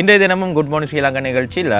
இன்றைய தினமும் good morning Sri Lanka நிகழ்ச்சியில்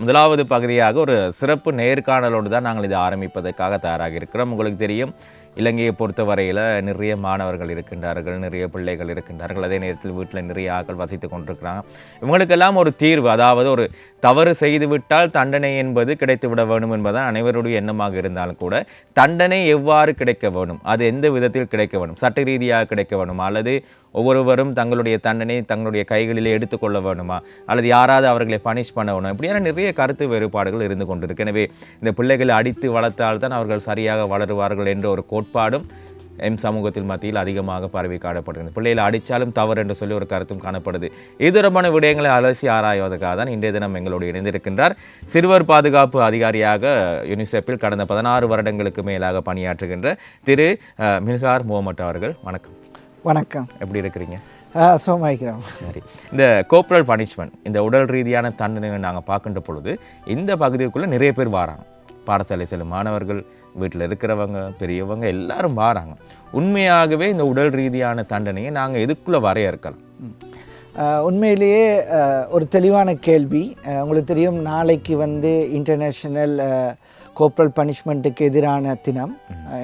முதலாவது பகுதியாக ஒரு சிறப்பு நேர்காணலோடு தான் நாங்கள் இதை ஆரம்பிப்பதற்காக தயாராக இருக்கிறோம். உங்களுக்கு தெரியும் இலங்கையை பொறுத்தவரையில் நிறைய மாணவர்கள் இருக்கின்றார்கள் நிறைய பிள்ளைகள் இருக்கின்றார்கள். அதே நேரத்தில் வீட்டில் நிறைய ஆக்கள் வசித்து கொண்டிருக்கிறாங்க. இவங்களுக்கெல்லாம் ஒரு தீர்வு அதாவது ஒரு தவறு செய்துவிட்டால் தண்டனை என்பது கிடைத்துவிட வேண்டும் என்பதுதான் அனைவருடைய எண்ணமாக இருந்தாலும் கூட தண்டனை எவ்வாறு கிடைக்க வேண்டும் அது எந்த விதத்தில் கிடைக்க வேண்டும் சட்ட ரீதியாக கிடைக்க வேணும் அல்லது ஒவ்வொருவரும் தங்களுடைய தண்டனை தங்களுடைய கைகளிலே எடுத்துக்கொள்ள வேணுமா அல்லது யாராவது அவர்களை பனிஷ் பண்ண வேணும் இப்படியான நிறைய கருத்து வேறுபாடுகள் இருந்து கொண்டிருக்கு. எனவே இந்த பிள்ளைகளை அடித்து வளர்த்தால்தான் அவர்கள் சரியாக வளருவார்கள் என்ற ஒரு கோட்பாடும் எம் சமூகத்தில் மத்தியில் அதிகமாக பரவி காணப்படுகிறது. பிள்ளைகளை அடித்தாலும் தவறு என்று சொல்லி ஒரு கருத்தும் காணப்படுது. இது தொடர்பான விடயங்களை அலசி ஆராய்வதற்காக தான் இன்றைய தினம் எங்களோடு இணைந்திருக்கின்றார். சிறுவர் பாதுகாப்பு அதிகாரியாக யுனிசெஃபில் கடந்த பதினாறு வருடங்களுக்கு மேலாக பணியாற்றுகின்ற திரு அஹ், மில்கார் முகமட் அவர்கள். வணக்கம். வணக்கம். எப்படி இருக்கிறீங்க? சோமாய்க்கிறோம். சரி. இந்த கோப்ரல் பனிஷ்மெண்ட் இந்த உடல் ரீதியான தண்டனைகளை நாங்கள் பார்க்கின்ற பொழுது இந்த பகுதிக்குள்ளே நிறைய பேர் வாராங்க. பாடசாலை செல்லும் மாணவர்கள் வீட்டில் இருக்கிறவங்க பெரியவங்க எல்லாரும் வாராங்க. உண்மையாகவே இந்த உடல் ரீதியான தண்டனையை நாங்கள் எதுக்குள்ளே வரையறுக்கலாம்? உண்மையிலேயே ஒரு தெளிவான கேள்வி. உங்களுக்கு தெரியும் நாளைக்கு வந்து இன்டர்நேஷ்னல் கோப்ரல் பனிஷ்மெண்ட்டுக்கு எதிரான தினம்.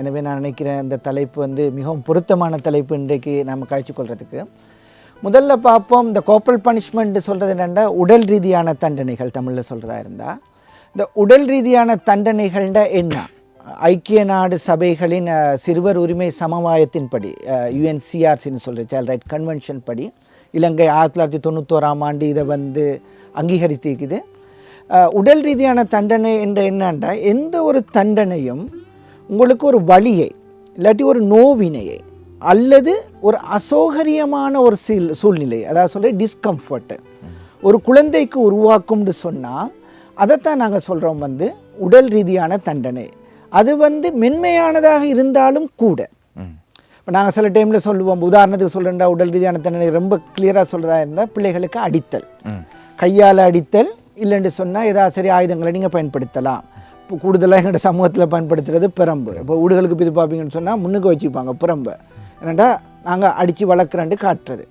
எனவே நான் நினைக்கிறேன் இந்த தலைப்பு வந்து மிகவும் பொருத்தமான தலைப்பு இன்றைக்கு நம்ம காய்ச்சி கொள்றதுக்கு முதல்ல பார்ப்போம் இந்த கோப்ரல் பனிஷ்மெண்ட் சொல்கிறது என்னென்னா உடல் ரீதியான தண்டனைகள் தமிழில் சொல்கிறதா இருந்தால் இந்த உடல் ரீதியான தண்டனைகள்ட என்ன? ஐக்கிய நாடு சபைகளின் சிறுவர் உரிமை சமவாயத்தின்படி யுஎன்சிஆர்சின்னு சொல்கிற சைல்ட் ரைட் கன்வென்ஷன் படி இலங்கை ஆயிரத்தி தொள்ளாயிரத்தி தொண்ணூத்தோராம் ஆண்டு இதை வந்து அங்கீகரித்திருக்குது. உடல் ரீதியான தண்டனை என்ற என்னன்னா எந்த ஒரு தண்டனையும் உங்களுக்கு ஒரு வலியை இல்லாட்டி ஒரு நோவினையை அல்லது ஒரு அசௌகரியமான ஒரு சீல் சூழ்நிலை அதாவது சொல்ற டிஸ்கம்ஃபர்ட்டு ஒரு குழந்தைக்கு உருவாக்கும்னு சொன்னால் அதைத்தான் நாங்கள் சொல்கிறோம் வந்து உடல் ரீதியான தண்டனை. அது வந்து மென்மையானதாக இருந்தாலும் கூட. இப்போ நாங்கள் சில டைமில் சொல்லுவோம் உதாரணத்துக்கு சொல்கிறேன்டா உடல் ரீதியான தண்டனை ரொம்ப கிளியராக சொல்கிறதா இருந்தால் பிள்ளைகளுக்கு அடித்தல். கையால் அடித்தல் இல்லைன்னு சொன்னால் ஏதாவது சரி ஆயுதங்களை நீங்கள் பயன்படுத்தலாம். இப்போ கூடுதலாக எங்களோட சமூகத்தில் பயன்படுத்துறது பிரம்பு. இப்போ ஊடுகளுக்கு இது பார்ப்பீங்கன்னு சொன்னால் முன்னுக்கு வச்சுப்பாங்க பிரம்பு. என்னடா நாங்கள் அடித்து வளர்க்குறேன்ட்டு காட்டுறது.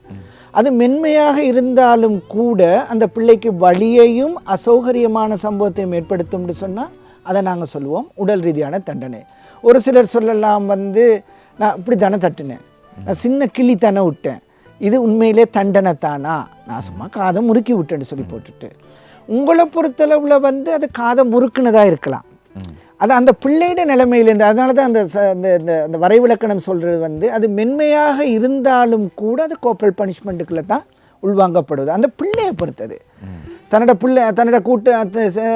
அது மென்மையாக இருந்தாலும் கூட அந்த பிள்ளைக்கு வழியையும் அசௌகரியமான சம்பவத்தையும் ஏற்படுத்தும்னு சொன்னால் அதை நாங்கள் சொல்லுவோம். உடல் ரீதியான தண்டனை. ஒரு சிலர் சொல்லலாம் வந்து நான் இப்படி தானே தட்டினேன். நான் சின்ன கிளி தானே விட்டேன் இது உண்மையிலே தண்டனை தானா நான் சும்மா காதை முறுக்கி விட்டேன்னு சொல்லி போட்டுட்டு. உங்களை பொறுத்தளவில் வந்து அது காதை முறுக்குனதாக இருக்கலாம். அது அந்த பிள்ளையோட நிலைமையிலேருந்து அதனால தான் அந்த ச- அந்த இந்த அந்த வரைவிலக்கணம் சொல்கிறது வந்து அது மென்மையாக இருந்தாலும் கூட அது கோப்பல் பனிஷ்மெண்ட்டுக்குள்ளே தான் உள்வாங்கப்படுவது அந்த பிள்ளையை பொறுத்தது. தன்னோட பிள்ளை தன்னோட கூட்ட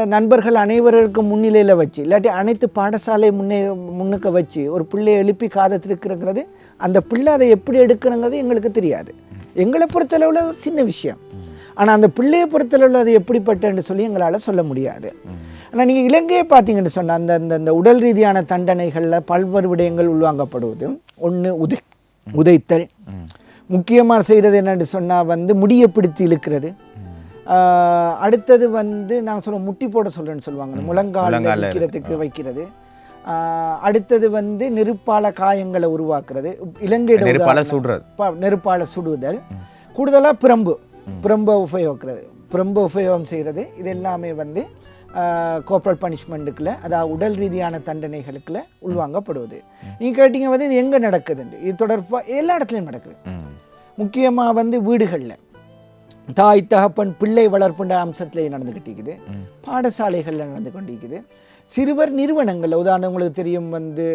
நண்பர்கள் அனைவருக்கும் முன்னிலையில் வச்சு இல்லாட்டி அனைத்து பாடசாலை முன்னே முன்னுக்க வச்சு ஒரு பிள்ளையை எழுப்பி காதை அந்த பிள்ளை அதை எப்படி எடுக்கிறங்கிறது எங்களுக்கு தெரியாது. எங்களை பொறுத்தளவில் சின்ன விஷயம். ஆனால் அந்த பிள்ளையை பொறுத்தளவில் அது எப்படிப்பட்டன்னு சொல்லி எங்களால் சொல்ல முடியாது. ஆனால் நீங்கள் இலங்கையை பார்த்தீங்கன்னு சொன்னால் அந்த அந்த அந்த உடல் ரீதியான தண்டனைகளில் பல்வேறு விடயங்கள் உள்வாங்கப்படுவது ஒன்று உதை உதைத்தல். முக்கியமாக செய்கிறது என்னன்னு சொன்னால் வந்து முடியை பிடித்து இழுக்கிறது. அடுத்தது வந்து நாங்கள் சொல்லுவோம் முட்டி போட சொல்கிறேன்னு சொல்லுவாங்க. முழங்கால வைக்கிறதுக்கு வைக்கிறது. அடுத்தது வந்து நெருப்பால காயங்களை உருவாக்குறது. இலங்கையோட நெருப்பால. சுடுறது. நெருப்பால சுடுதல். கூடுதலாக பிரம்பு. பிரம்பை உபயோகிக்கிறது. பிரம்பு உபயோகம் செய்கிறது. இது எல்லாமே வந்து கோப்பரல் பனிஷ்மெண்ட்டுக்குள்ள அதாவது உடல் ரீதியான தண்டனைகளுக்குள்ள உள்வாங்கப்படுவது. நீங்கள் கேட்டீங்க வந்து இது எங்கே நடக்குதுன்னு இது தொடர்பாக எல்லா இடத்துலையும் நடக்குது. முக்கியமாக வந்து வீடுகளில். தாய் தகப்பன் பிள்ளை வளர்ப்புன்ற அம்சத்திலே நடந்துக்கிட்டு இருக்குது பாடசாலைகளில் நடந்து கொண்டிருக்குது. சிறுவர் நிறுவனங்கள் உதாரணம் உங்களுக்கு தெரியும் வந்து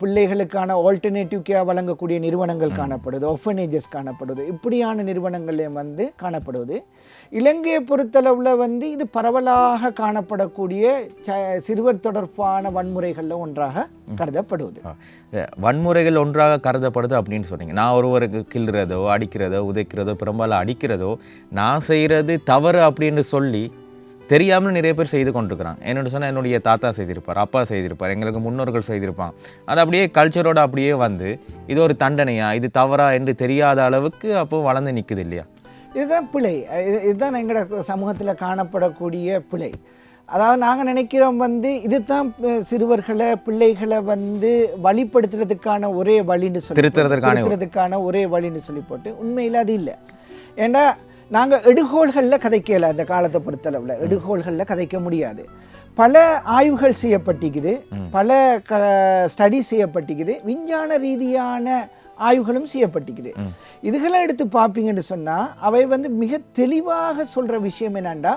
பிள்ளைகளுக்கான ஆல்டர்னேட்டிவ் கேர் வழங்கக்கூடிய நிறுவனங்கள் காணப்படுது. ஒஃபனேஜஸ் காணப்படுது. இப்படியான நிறுவனங்கள்லையும் வந்து காணப்படுவது இலங்கையை பொறுத்தளவில் வந்து இது பரவலாக காணப்படக்கூடிய ச சிறுவர் தொடர்பான வன்முறைகளில் ஒன்றாக கருதப்படுவது. வன்முறைகள் ஒன்றாக கருதப்படுது அப்படின்னு சொன்னீங்க. நான் ஒருவருக்கு கிள்ளுறதோ அடிக்கிறதோ உதைக்கிறதோ பெரும்பாலும் அடிக்கிறதோ நான் செய்கிறது தவறு அப்படின்னு சொல்லி தெரியாமல் நிறைய பேர் செய்து கொண்டிருக்கிறாங்க. என்னோட சொன்னால் என்னுடைய தாத்தா செய்திருப்பார் அப்பா செய்திருப்பார் எங்களுக்கு முன்னோர்கள் செய்திருப்பாங்க. அது அப்படியே கல்ச்சரோட அப்படியே வந்து இது ஒரு தண்டனையா இது தவறா என்று தெரியாத அளவுக்கு அப்போ வளர்ந்து நிற்குது இல்லையா? இதுதான் பிழை. இது- இதுதான் எங்களோட சமூகத்தில் காணப்படக்கூடிய பிழை. அதாவது நாங்கள் நினைக்கிறோம் வந்து இதுதான் சிறுவர்களை பிள்ளைகளை வந்து வழிப்படுத்துறதுக்கான ஒரே வழின்னு சொல்லி திருத்துறதுக்கான திருத்துறதுக்கான ஒரே வழின்னு சொல்லி போட்டு உண்மையில் அது இல்லை. ஏன்னா நாங்கள் எடுகோள்களில் கதைக்கல அந்த காலத்தை பொறுத்தளவில். எடுகோள்களில் கதைக்க முடியாது. பல ஆய்வுகள் செய்யப்பட்டிக்குது. பல க ஸ்டடி செய்யப்பட்டிக்குது. விஞ்ஞான ரீதியான ஆய்வுகளும் செய்யப்பட்டிக்குது. இதுகளை எடுத்து பார்ப்பீங்கன்னு சொன்னால் அவை வந்து மிக தெளிவாக சொல்கிற விஷயம் என்னன்னா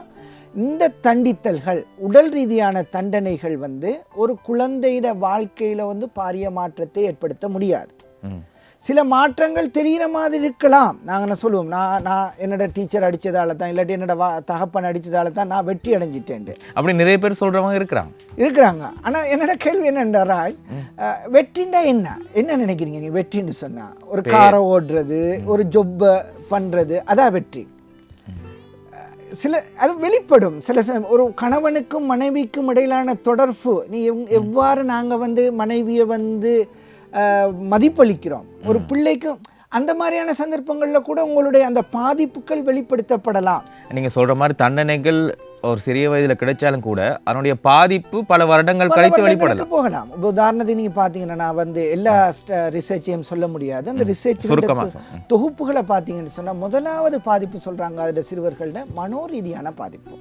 இந்த தண்டித்தல்கள் உடல் ரீதியான தண்டனைகள் வந்து ஒரு குழந்தையிட வாழ்க்கையில் வந்து பாரிய மாற்றத்தை ஏற்படுத்த முடியாது. சில மாற்றங்கள் தெரிகிற மாதிரி இருக்கலாம். நாங்கள் என்ன சொல்லுவோம்? நான் நான் என்னோட டீச்சர் அடித்ததால தான் இல்லாட்டி என்னோட வா தகப்பன் அடித்ததால தான் நான் வெற்றி அடைஞ்சிட்டேன்ட்டு. அப்படி நிறைய பேர் சொல்றவங்க இருக்கிறாங்க. இருக்கிறாங்க. ஆனால் என்னோட கேள்வி ராய் அஹ், வெற்றின்னா என்ன? என்ன நினைக்கிறீங்க நீ வெற்றின்னு சொன்னா? ஒரு காரை ஓடுறது ஒரு ஜொப்பை பண்ணுறது அதான் வெற்றி. சில அது வெளிப்படும். சில ஒரு கணவனுக்கும் மனைவிக்கும் இடையிலான தொடர்பு. நீ எவ்- எவ்வாறு நாங்கள் வந்து மனைவியை வந்து மதிப்பளிக்கிறோம். ஒரு பிள்ளைக்கும் அந்த மாதிரியான சந்தர்ப்பங்களில் கூட உங்களுடைய அந்த பாதிப்புகள் வெளிப்படுத்தப்படலாம். நீங்க சொல்ற மாதிரி தண்டனைகள் ஒரு சிறிய வயதுல கிடைச்சாலும் கூட அதனுடைய பாதிப்பு பல வருடங்கள் கழித்து வெளிப்படலாம். போகலாம். இப்போ உதாரணத்துக்கு நீங்க பாத்தீங்கன்னா நான் வந்து எல்லா ரிசர்ச்சையும் சொல்ல முடியாது. அந்த ரிசர்ச். தொகுப்புகளை பார்த்தீங்கன்னு சொன்னா முதலாவது பாதிப்பு சொல்றாங்க அதில் சிறுவர்கள்ல மனோரீதியான பாதிப்பு.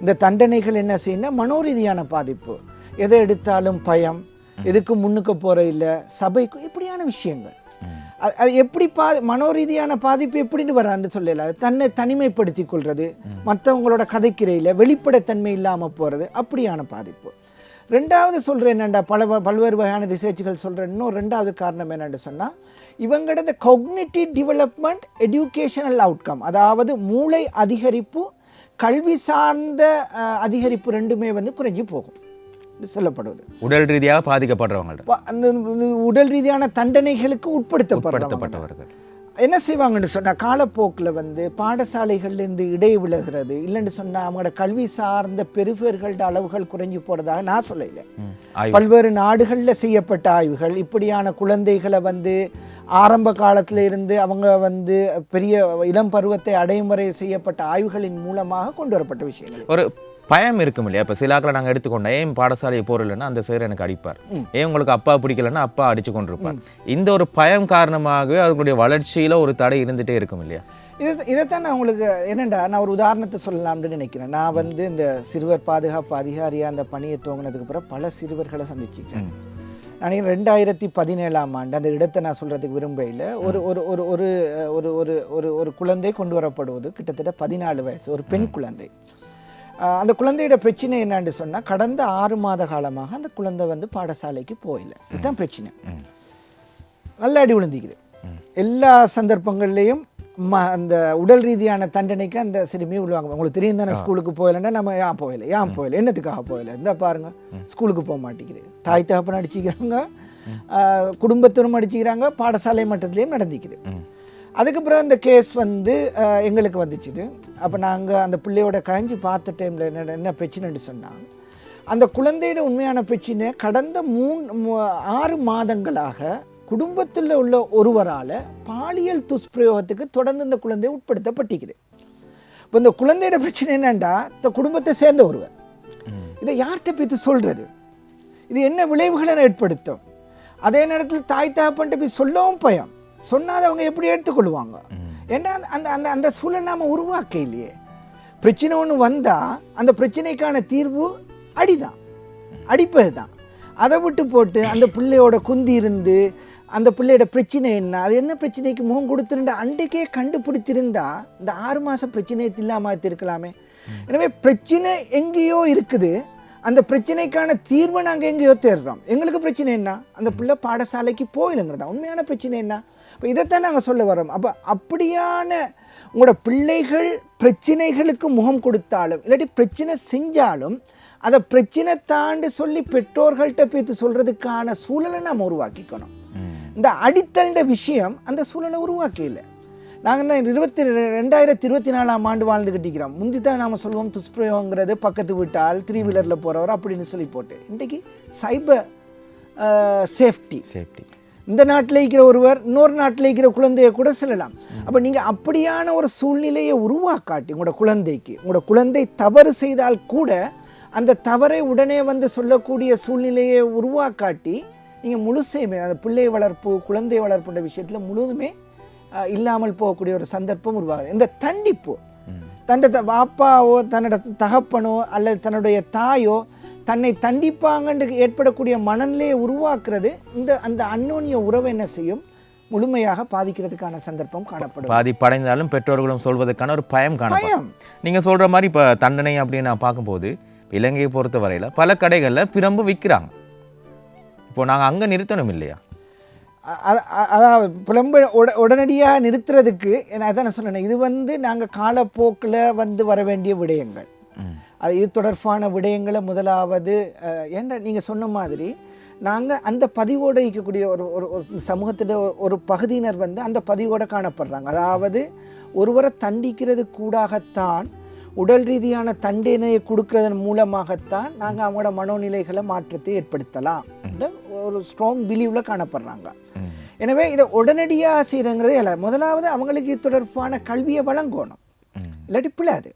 இந்த தண்டனைகள் என்ன செய்யணும் மனோரீதியான பாதிப்பு. எதை எடுத்தாலும் பயம் எதுக்கு முன்னுக்கு போற இல்லை? சபைக்கு இப்படியான விஷயங்கள். அது அது எப்படி பா மனோரீதியான பாதிப்பு எப்படின்னு வரான்னு சொல்லல. தன்னை தனிமைப்படுத்தி கொள்றது மற்றவங்களோட கதைக்கிறையில் வெளிப்படைத்தன்மை இல்லாமல் போகிறது அப்படியான பாதிப்பு. ரெண்டாவது சொல்கிறேன் என்னண்டா பல பல்வேறு வகையான ரிசர்ச்சுகள் சொல்கிற இன்னும் ரெண்டாவது காரணம் என்னன்னு சொன்னால் இவங்களோட கொக்னிட்டிவ் டெவலப்மெண்ட் எஜுகேஷனல் அவுட்கம் அதாவது மூளை அதிகரிப்பு கல்வி சார்ந்த அதிகரிப்பு ரெண்டுமே வந்து குறைஞ்சி போகும். சொல்லப்படுவது. உடல் ரீதியாக அந்த உடல் ரீதியான தண்டனைகளுக்கு உட்படுத்தப்படுறவங்க. உட்படுத்தப்பட்டவர்கள். என்ன செய்வாங்கன்னு சொன்னால் காலப்போக்கில் வந்து பாடசாலைகள்லேருந்து இடை விலகிறது இல்லைன்னு சொன்னால் அவங்களோட கல்வி சார்ந்த பெருபேர்களோட அளவுகள் குறைஞ்சி போகிறதாக நான் சொல்லல. பல்வேறு நாடுகளில் செய்யப்பட்ட ஆய்வுகள் இப்படியான குழந்தைகளை வந்து ஆரம்ப காலத்துல இருந்து அவங்க வந்து பெரிய இளம் பருவத்தை அடையும் வரை செய்யப்பட்ட ஆய்வுகளின் மூலமாக கொண்டு வரப்பட்ட விஷயங்கள். ஒரு பயம் இருக்கும் இல்லையா? இப்போ சிலாக்களை நாங்கள் எடுத்துக்கொண்டோம். ஏன் பாடசாலை போறலன்னா அந்த சார் எனக்கு அடிப்பார். ஏன் உங்களுக்கு அப்பா பிடிக்கலன்னா அப்பா அடிச்சு கொண்டிருப்பார். இந்த ஒரு பயம் காரணமாகவே அவர்களுடைய வளர்ச்சியில் ஒரு தடை இருந்துகிட்டே இருக்கும் இல்லையா? இதை இதைத்தான் நான் உங்களுக்கு என்னண்டா நான் ஒரு உதாரணத்தை சொல்லலாம்னு நினைக்கிறேன். நான் வந்து இந்த சிறுவர் பாதுகாப்பு அதிகாரியாக அந்த பணியை துவங்கினதுக்கு அப்புறம் பல சிறுவர்களை சந்திச்சிட்டேன் நான் ரெண்டாயிரத்தி பதினேழாம் ஆண்டு அந்த இடத்தை நான் சொல்கிறதுக்கு விரும்பையில் ஒரு ஒரு ஒரு ஒரு ஒரு ஒரு ஒரு குழந்தை கொண்டு வரப்படுவது கிட்டத்தட்ட பதினாலு வயசு ஒரு பெண் குழந்தை. அந்த குழந்தையோட பிரச்சனை என்னன்னு சொன்னால் கடந்த ஆறு மாத காலமாக அந்த குழந்தை வந்து பாடசாலைக்கு போகல. இதுதான் பிரச்சனை. நல்ல அடி விழுந்திக்குது. எல்லா சந்தர்ப்பங்கள்லேயும் ம அந்த உடல் ரீதியான தண்டனைக்கு அந்த சிறுமி விழுவாங்க உங்களுக்கு தெரியும் தானே ஸ்கூலுக்கு போகலைன்னா நம்ம ஏன் போகல ஏன் போகல என்னத்துக்காக போகல? இந்த பாருங்க ஸ்கூலுக்கு போக மாட்டேங்குது. தாய் தகப்பன் அடிச்சுக்கிறாங்க குடும்பத்தினரும் அடிச்சுக்கிறாங்க பாடசாலை மட்டத்திலையும் நடந்திக்குது. அதுக்கப்புறம் இந்த கேஸ் வந்து எங்களுக்கு வந்துச்சுது. அப்போ நாங்கள் அந்த பிள்ளையோட கழிஞ்சு பார்த்த டைமில் என்ன என்ன பிரச்சனைன்னு சொன்னால் அந்த குழந்தையோட உண்மையான பிரச்சனை கடந்த மூணு ஆறு மாதங்களாக குடும்பத்தில் உள்ள ஒருவரால் பாலியல் துஷ்பிரயோகத்துக்கு தொடர்ந்து இந்த குழந்தை உட்படுத்தப்பட்டிக்குது. இப்போ இந்த குழந்தையோட பிரச்சனை என்னன்னா இந்த குடும்பத்தை சேர்ந்த ஒருவர். இதை யார்கிட்ட போய் சொல்கிறது இது என்ன விளைவுகளை ஏற்படுத்தும்? அதே நேரத்தில் தாய் தகப்பன்ட்டு போய் சொல்லவும் பயம். சொன்னால் அவங்க எப்படி எடுத்துக்கொள்வாங்க? ஏன்னா அந்த- அந்த அந்த அந்த சூழலை நாம் உருவாக்க இல்லையே பிரச்சனை ஒன்று வந்தால் அந்த பிரச்சனைக்கான தீர்வு அடிதான். அடிப்பது தான் அதை விட்டு போட்டு அந்த பிள்ளையோட குந்தி இருந்து அந்த பிள்ளையோட பிரச்சனை என்ன அது என்ன பிரச்சனைக்கு முகம் கொடுத்துருந்தா அன்றைக்கே கண்டுபிடிச்சிருந்தா இந்த ஆறு மாதம் பிரச்சனையை இல்லாமல் இருக்கலாமே எனவே பிரச்சனை எங்கேயோ இருக்குது. அந்த பிரச்சனைக்கான தீர்வை நாங்கள் எங்கேயோ தேடுறோம். எங்களுக்கு பிரச்சனை என்ன? அந்த பிள்ளை பாடசாலைக்கு போயிலுங்கிறதா உண்மையான பிரச்சனை என்ன? இப்போ இதைத்தான் நாங்கள் சொல்ல வரோம் அப்போ அப்படியான உங்களோட பிள்ளைகள் பிரச்சனைகளுக்கு முகம் கொடுத்தாலும் இல்லாட்டி பிரச்சனை செஞ்சாலும் அதை பிரச்சனை தாண்டி சொல்லி பெற்றோர்கள்ட்ட பேத்து சொல்கிறதுக்கான சூழலை நாம் உருவாக்கிக்கணும். இந்த அடித்தல்ன்ற விஷயம் அந்த சூழலை உருவாக்கி இல்லை நாங்கள் இருபத்தி ரெண்டாயிரத்தி இருபத்தி நாலாம் ஆண்டு வாழ்ந்து கட்டிக்கிறோம் முந்தி தான் நாம் சொல்லுவோம் துஷ்பிரயோகங்கிறது பக்கத்து வீட்டால் த்ரீ வீலரில் போகிறவர் அப்படின்னு சொல்லி போட்டு. இன்றைக்கி சைபர் சேஃப்டி. சேஃப்டி. இந்த நாட்டில் இருக்கிற ஒருவர் இன்னொரு நாட்டில் இருக்கிற குழந்தையை கூட சொல்லலாம். அப்போ நீங்கள் அப்படியான ஒரு சூழ்நிலையை உருவாக்காட்டி உங்களோட குழந்தைக்கு உங்களோட குழந்தை தவறு செய்தால் கூட அந்த தவறை உடனே வந்து சொல்லக்கூடிய சூழ்நிலையை உருவாக்காட்டி நீங்கள் முழுசையுமே அந்த பிள்ளை வளர்ப்பு குழந்தை வளர்ப்புன்ற விஷயத்தில் முழுதுமே இல்லாமல் போகக்கூடிய ஒரு சந்தர்ப்பம் உருவாகுது. இந்த தண்டிப்பு தன்னோட பாப்பாவோ தன்னோட தகப்பனோ அல்லது தன்னுடைய தாயோ தன்னை தண்டிப்பாங்கன்னு ஏற்படக்கூடிய மனநிலையை உருவாக்குறது இந்த அந்த அந்யோன்ய உறவை என்ன செய்யும்? முழுமையாக பாதிக்கிறதுக்கான சந்தர்ப்பம் காணப்படும். பாதிப்படைந்தாலும் பெற்றோர்களும் சொல்வதற்கான ஒரு பயம் காணப்படும். பயம். நீங்க சொல்ற மாதிரி இப்ப தண்டனை அப்படின்னு நான் பார்க்கும்போது இலங்கையை பொறுத்த வரையில பல கடைகள்ல பிரம்பு விற்கிறாங்க இப்போ நாங்க அங்க நிறுத்தணும் இல்லையா? அதாவது புலம்பு உட உடனடியாக நிறுத்துறதுக்கு நான் அதான் சொன்னேன் இது வந்து நாங்கள் காலப்போக்கில் வந்து வர வேண்டிய விடயங்கள். அது இது தொடர்பான விடயங்களை முதலாவது ஏன்னா நீங்கள் சொன்ன மாதிரி நாங்கள் அந்த பதிவோடு இருக்கக்கூடிய ஒரு ஒரு சமூகத்தில் ஒரு பகுதியினர் வந்து அந்த பதிவோடு காணப்படுறாங்க. அதாவது ஒருவரை தண்டிக்கிறது கூடாகத்தான் உடல் ரீதியான தண்டனையை கொடுக்கறதன் மூலமாகத்தான் நாங்கள் அவங்களோட மனோநிலைகளை மாற்றத்தை ஏற்படுத்தலாம். ஒரு ஸ்ட்ராங் பிலீவில் காணப்படுறாங்க. எனவே இதை உடனடியாக செய்கிறங்கிறதே இல்லை. முதலாவது அவங்களுக்கு இது தொடர்பான கல்வியை வழங்கணும். இல்லாட்டி பிள்ளாது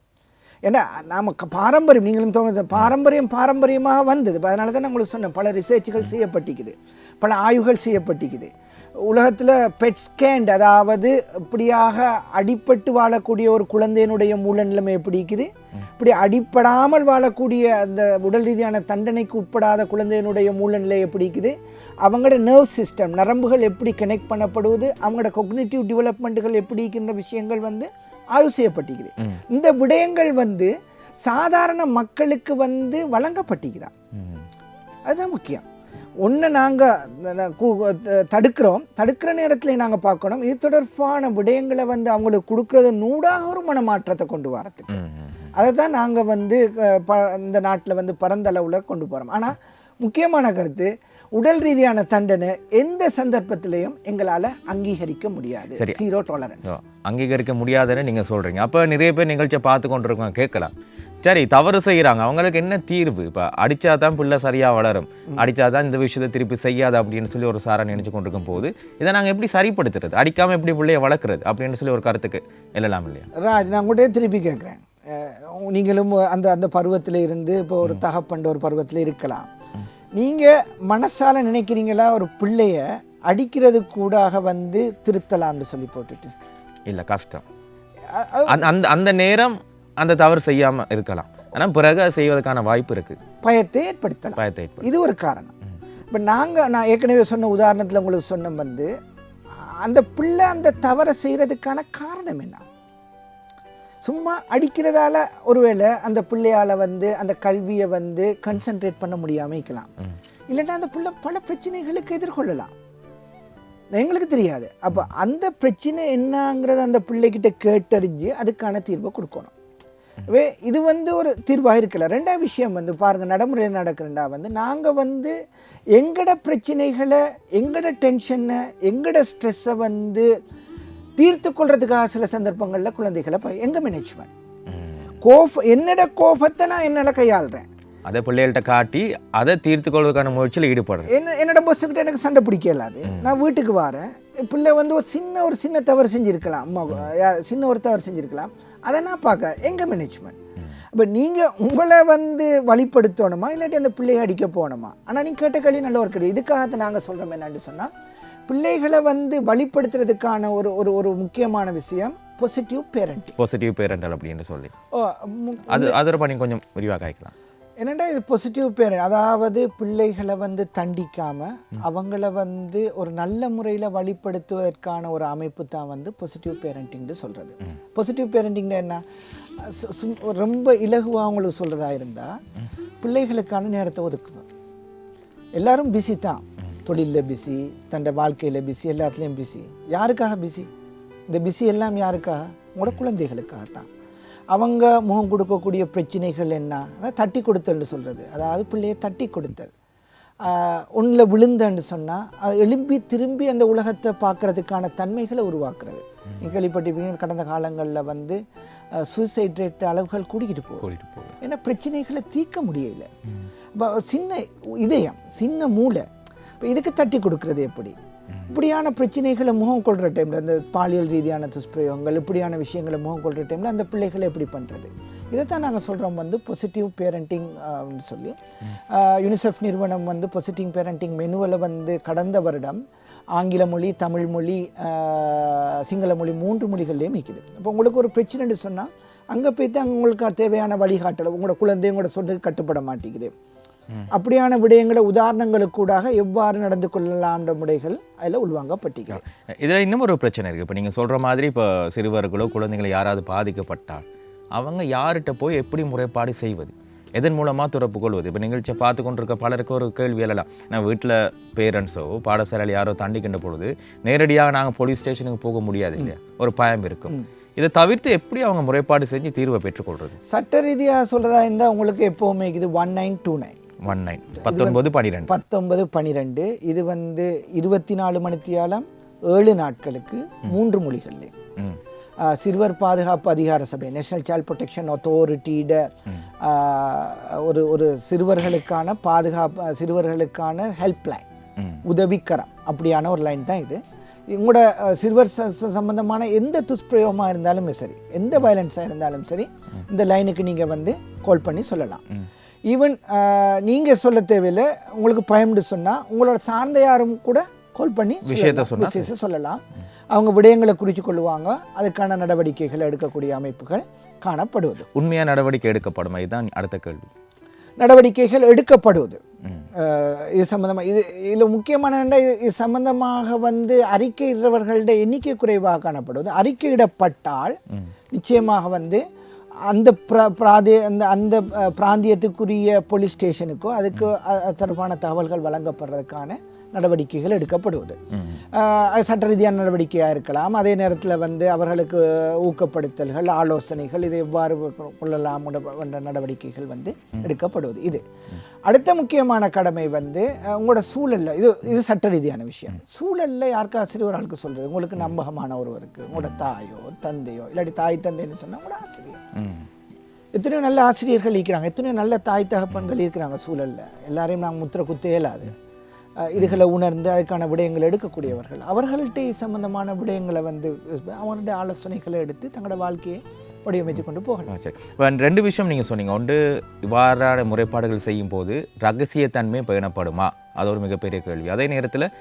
ஏன்னா நமக்கு பாரம்பரியம் நீங்களும் தோணுது பாரம்பரியம் பாரம்பரியமாக வந்தது. அதனால தான் நான் உங்களுக்கு சொன்னேன் பல ரிசர்ச்சுகள் செய்யப்பட்டிக்குது பல ஆய்வுகள் செய்யப்பட்டிக்குது உலகத்தில் பெட் ஸ்கேண்ட் அதாவது இப்படியாக அடிபட்டு வாழக்கூடிய ஒரு குழந்தையினுடைய மூல நிலைமை எப்படி இருக்குது? இப்படி அடிப்படாமல் வாழக்கூடிய அந்த உடல் ரீதியான தண்டனைக்கு உட்படாத குழந்தையினுடைய மூலநிலை எப்படி இருக்குது? அவங்களோட நர்வ் சிஸ்டம் நரம்புகள் எப்படி கனெக்ட் பண்ணப்படுவது? அவங்களோட கொக்னிட்டிவ் டெவலப்மெண்ட்டுகள் எப்படி இருக்கின்ற விஷயங்கள் வந்து ஆய்வு செய்யப்பட்டிருக்குது. இந்த விடயங்கள் வந்து சாதாரண மக்களுக்கு வந்து வழங்கப்பட்டிருக்குதா. அதுதான் முக்கியம். ஒன்று நாங்கள் தடுக்கிறோம். தடுக்கிற நேரத்தில் நாங்கள் பார்க்கணும். இது தொடர்பான விடயங்களை வந்து அவங்களுக்கு கொடுக்கறது நூடாக ஒரு மனமாற்றத்தை கொண்டு வரத்துக்கு. அதை தான் நாங்கள் வந்து ப இந்த நாட்டில் வந்து பரந்தளவில் கொண்டு போகிறோம் ஆனால் முக்கியமான கருத்து உடல் ரீதியான தண்டனை எந்த சந்தர்ப்பத்திலையும் எங்களால் அங்கீகரிக்க முடியாது. சரி. ஜீரோ டாலரன்ஸ் அங்கீகரிக்க முடியாதுன்னு நீங்க சொல்றீங்க. அப்ப நிறைய பேர் நிகழ்ச்சியை பார்த்து கொண்டிருக்கோம் கேட்கலாம். சரி தவறு செய்யறாங்க அவங்களுக்கு என்ன தீர்வு? இப்ப அடிச்சா தான் பிள்ளை சரியா வளரும். அடிச்சா தான் இந்த விஷயத்தை திருப்பி செய்யாது அப்படின்னு சொல்லி ஒரு சாரா நினைச்சு கொண்டிருக்கும் போது இதை நாங்க எப்படி சரிப்படுத்துறது? அடிக்காம எப்படி பிள்ளைய வளர்க்குறது? அப்படின்னு சொல்லி ஒரு கருத்துக்கு எல்லாம் இல்லையா? ராஜ் நான் உங்கள்கிட்ட திருப்பி கேட்குறேன். நீங்களும் அந்த அந்த பருவத்தில் இருந்து இப்போ ஒரு தகப்பண்ட ஒரு பருவத்தில் இருக்கலாம். நீங்கள் மனசால நினைக்கிறீங்களா? ஒரு பிள்ளைய அடிக்கிறது கூடாக வந்து திருத்தலாம்னு சொல்லி போட்டுட்டு. இல்ல கஷ்டம். அந்த- அந்த நேரம் அந்த தவறு செய்யாம இருக்கலாம். ஆனா பிறகு செய்வதற்கான வாய்ப்பு இருக்கு. பயத்தை ஏற்படுத்தலாம். பயத்தை. இது ஒரு காரணம். இப்போ நாங்கள் நான் ஏற்கனவே சொன்ன உதாரணத்தில் உங்களுக்கு சொன்ன வந்து அந்த பிள்ளை அந்த தவறை செய்கிறதுக்கான காரணம் என்ன? சும்மா அடிக்கிறதால ஒருவேளை அந்த பிள்ளையால் வந்து அந்த கல்வியை வந்து கன்சென்ட்ரேட் பண்ண முடியாமல் இருக்கலாம். இல்லைன்னா அந்த பிள்ளை பல பிரச்சனைகளுக்கு எதிர்கொள்ளலாம். எங்களுக்கு தெரியாது. அப்போ அந்த பிரச்சனை என்னங்கிறத அந்த பிள்ளைகிட்ட கேட்டறிஞ்சு அதுக்கான தீர்வை கொடுக்கணும். இது வந்து ஒரு தீர்வாக இருக்கல. ரெண்டாவது விஷயம் வந்து பாருங்க நடைமுறையில் நடக்கிறண்டா வந்து நாங்கள் வந்து எங்கட பிரச்சனைகளை எங்கட டென்ஷனை எங்கட ஸ்ட்ரெஸ்ஸை வந்து தீர்த்து கொள்றதுக்காக சில சந்தர்ப்பங்களில் குழந்தைகளை எங்க மேனேஜ்மெண்ட். கோஃப் என்னோட கோபத்தை நான் என்னால் கையாளுறேன். அதை பிள்ளைகள்கிட்ட காட்டி அதை தீர்த்து கொள்வதற்கான முயற்சியில் ஈடுபடுறது என்ன என்னோட பஸ்ஸுக்கிட்ட எனக்கு சண்டை பிடிக்கலாது நான் வீட்டுக்கு வரேன். பிள்ளை வந்து ஒரு சின்ன ஒரு சின்ன தவறு செஞ்சுருக்கலாம். அம்மா சின்ன ஒரு தவறு செஞ்சுருக்கலாம். அதை நான் பார்க்குறேன். எங்கள் மேனேஜ்மெண்ட் அப்போ நீங்கள் உங்களை வந்து வழிப்படுத்தணுமா? இல்லாட்டி அந்த பிள்ளையை அடிக்க போகணுமா? ஆனால் நீ கேட்ட கேள்வி நல்ல ஒரு கேள்வி. இதுக்காக நாங்கள் சொல்கிறோம் என்னன்னு சொன்னால் பிள்ளைகளை வந்து வழிப்படுத்துறதுக்கான ஒரு ஒரு ஒரு முக்கியமான விஷயம் பாசிட்டிவ் பேரண்டிங் பாசிட்டிவ் பேரண்டல் அப்படின்னு சொல்லி. ஓ அது அதை பண்ணி கொஞ்சம் விரிவாக காய்க்கலாம். என்னடா இது பாசிட்டிவ் பேர் அதாவது பிள்ளைகளை வந்து தண்டிக்காம அவங்கள வந்து ஒரு நல்ல முறையில் வழிப்படுத்துவதற்கான ஒரு அமைப்பு தான் வந்து பாசிட்டிவ் பேரண்டிங்னு சொல்கிறது பாசிட்டிவ் பேரண்டிங்னா என்ன? ரொம்ப இலகுவாக அவங்களுக்கு சொல்கிறதா இருந்தால் பிள்ளைகளுக்கான நேரத்தை ஒதுக்குவோம் எல்லாரும் பிஸி தான். தொழிலில் பிஸி தன்னோட வாழ்க்கையில் பிஸி எல்லாத்துலேயும் பிஸி யாருக்காக பிஸி இந்த பிஸி எல்லாம் யாருக்காக உங்களோட குழந்தைகளுக்காக தான் அவங்க முகம் கொடுக்கக்கூடிய பிரச்சனைகள் என்ன? அதாவது தட்டி கொடுத்தல்னு சொல்கிறது அதாவது பிள்ளையை தட்டி கொடுத்தல். ஒன்றில் விழுந்தன்னு சொன்னால் எழும்பி திரும்பி அந்த உலகத்தை பார்க்கறதுக்கான தன்மைகளை உருவாக்குறது. கேள்விப்பட்டிருப்பீங்க கடந்த காலங்களில் வந்து சூசைட் ரேட் அளவுகள் கூட்டிட்டு போகுது. ஏன்னா பிரச்சனைகளை தீர்க்க முடியல. சின்ன இதயம் சின்ன மூளை இப்போ இதுக்கு தட்டி கொடுக்கறது எப்படி? இப்படியான பிரச்சனைகளை முகம் கொள்கிற டைமில் அந்த பாலியல் ரீதியான துஷ்பிரயோகங்கள் இப்படியான விஷயங்களை முகம் கொள்கிற டைமில் அந்த பிள்ளைகளை எப்படி பண்ணுறது இதைத்தான் நாங்கள் சொல்கிறோம் வந்து பொசிட்டிவ் பேரண்டிங் சொல்லி. யூனிசெஃப் நிறுவனம் வந்து பொசிட்டிவ் பேரண்டிங் மெனுவில் வந்து கடந்த வருடம் ஆங்கில மொழி தமிழ் மொழி சிங்கள மொழி மூன்று மொழிகள்லேயும் வைக்குது இப்போ உங்களுக்கு ஒரு பிரச்சனைன்னு சொன்னால் அங்கே போய் அங்கே உங்களுக்கு தேவையான வழிகாட்டல் உங்களோட குழந்தை உங்களோட சொல்லுக்கு கட்டுப்பட மாட்டேங்குது. அப்படியான விடயங்களை உதாரணங்களுக்கூடாக எவ்வாறு நடந்து கொள்ளலாம்ன்ற முறைகள் அதில் உள்வாங்கப்பட்டிருக்கிறது. இதில் இன்னும் ஒரு பிரச்சனை இருக்குது இப்போ நீங்கள் சொல்கிற மாதிரி இப்போ சிறுவர்களோ குழந்தைகளோ யாராவது பாதிக்கப்பட்டால் அவங்க யார்கிட்ட போய் எப்படி முறைப்பாடு செய்வது? எதன் மூலமாக துறப்பு கொள்வது? இப்போ நிகழ்ச்சியை பார்த்து கொண்டிருக்க பலருக்கு ஒரு கேள்வி எழலாம். நான் வீட்டில் பேரண்ட்ஸோ பாடசாலையில் யாரோ தண்டிக்கின்ற பொழுது நேரடியாக நாங்கள் போலீஸ் ஸ்டேஷனுக்கு போக முடியாது இல்லையா? ஒரு பயம் இருக்கும். இதை தவிர்த்து எப்படி அவங்க முறைப்பாடு செஞ்சு தீர்வை பெற்றுக்கொள்வது சட்ட ரீதியாக சொல்கிறதா இருந்தால் உங்களுக்கு எப்போவுமே இது one nine two nine one nine பத்தொன்பது பன்னிரெண்டு பத்தொன்பது பன்னிரெண்டு இது வந்து இருபத்தி நாலு மணித்தியாலம் ஏழு நாட்களுக்கு மூன்று மொழிகள்லே. சிறுவர் பாதுகாப்பு அதிகார சபை நேஷனல் சைல்ட் ப்ரொடெக்ஷன் அத்தாரிட்டியிட ஒரு ஒரு சிறுவர்களுக்கான பாதுகாப்பு சிறுவர்களுக்கான ஹெல்ப்லைன் ம். உதவிக்கரம். அப்படியான ஒரு லைன் தான் இது. உங்களோட சிறுவர் சம்பந்தமான எந்த துஷ்பிரயோகமாக இருந்தாலும் சரி எந்த வயலன்ஸாக இருந்தாலும் சரி இந்த லைனுக்கு நீங்கள் வந்து கால் பண்ணி சொல்லலாம். ஈவன் நீங்கள் சொல்ல தேவையில்லை. உங்களுக்கு பயம்னு சொன்னால் உங்களோட சார்ந்த யாரும் கூட கால் பண்ணி விஷயத்தை. விஷயத்தை சொல்லலாம். அவங்க விடயங்களை குறித்து கொள்வாங்க அதுக்கான நடவடிக்கைகள் எடுக்கக்கூடிய அமைப்புகள் காணப்படுவது. உண்மையாக நடவடிக்கை எடுக்கப்படும்? இதுதான் அடுத்த கேள்வி. நடவடிக்கைகள் எடுக்கப்படுவது. இது சம்பந்தமாக இது இதில் முக்கியமான இது சம்பந்தமாக வந்து அறிக்கையிடுறவர்கள்ட எண்ணிக்கை குறைவாக காணப்படுவது. அறிக்கையிடப்பட்டால் நிச்சயமாக வந்து அந்த பிர பிராதே அந்த அந்த பிராந்தியத்துக்குரிய போலீஸ் ஸ்டேஷனுக்கோ அதுக்கு தொடர்பான தகவல்கள் வழங்கப்படுறதுக்கான நடவடிக்கைகள் எடுக்கப்படுவது. சட்ட ரீதியான நடவடிக்கையாக இருக்கலாம். அதே நேரத்தில் வந்து அவர்களுக்கு ஊக்கப்படுத்தல்கள் ஆலோசனைகள் இதை எவ்வாறு கொள்ளலாம் என்ற- நடவடிக்கைகள் வந்து எடுக்கப்படுவது இது. அடுத்த முக்கியமான கடமை வந்து உங்களோட சூழல்ல இது இது சட்ட ரீதியான விஷயம். சூழல்ல யாருக்கா சிறுவர்களுக்கு சொல்றது? உங்களுக்கு நம்பகமான ஒருவருக்கு உங்களோட தாயோ தந்தையோ இல்லாட்டி தாய் தந்தைன்னு சொன்னா உங்களோட ஆசிரியர். எத்தனையோ நல்ல ஆசிரியர்கள் இருக்கிறாங்க. எத்தனையோ நல்ல தாய் தகப்பன்கள் இருக்கிறாங்க சூழல்ல. எல்லாரையும் நாங்கள் முத்திர குத்த இயலாது இதுகளை உணர்ந்து அதுக்கான விடயங்களை எடுக்கக்கூடியவர்கள். அவர்கள்ட்ட சம்பந்தமான விடயங்களை வந்து அவங்களுடைய ஆலோசனைகளை எடுத்து தங்களோட வாழ்க்கையை வடிவமைத்து கொண்டு போகலாம். சரி. இப்போ ரெண்டு விஷயம் நீங்கள் சொன்னீங்க. ஒன்று இவ்வாறான முறைப்பாடுகள் செய்யும் போது ரகசியத்தன்மை பயணப்படுமா அது ஒரு மிகப்பெரிய கேள்வி. அதே நேரத்தில்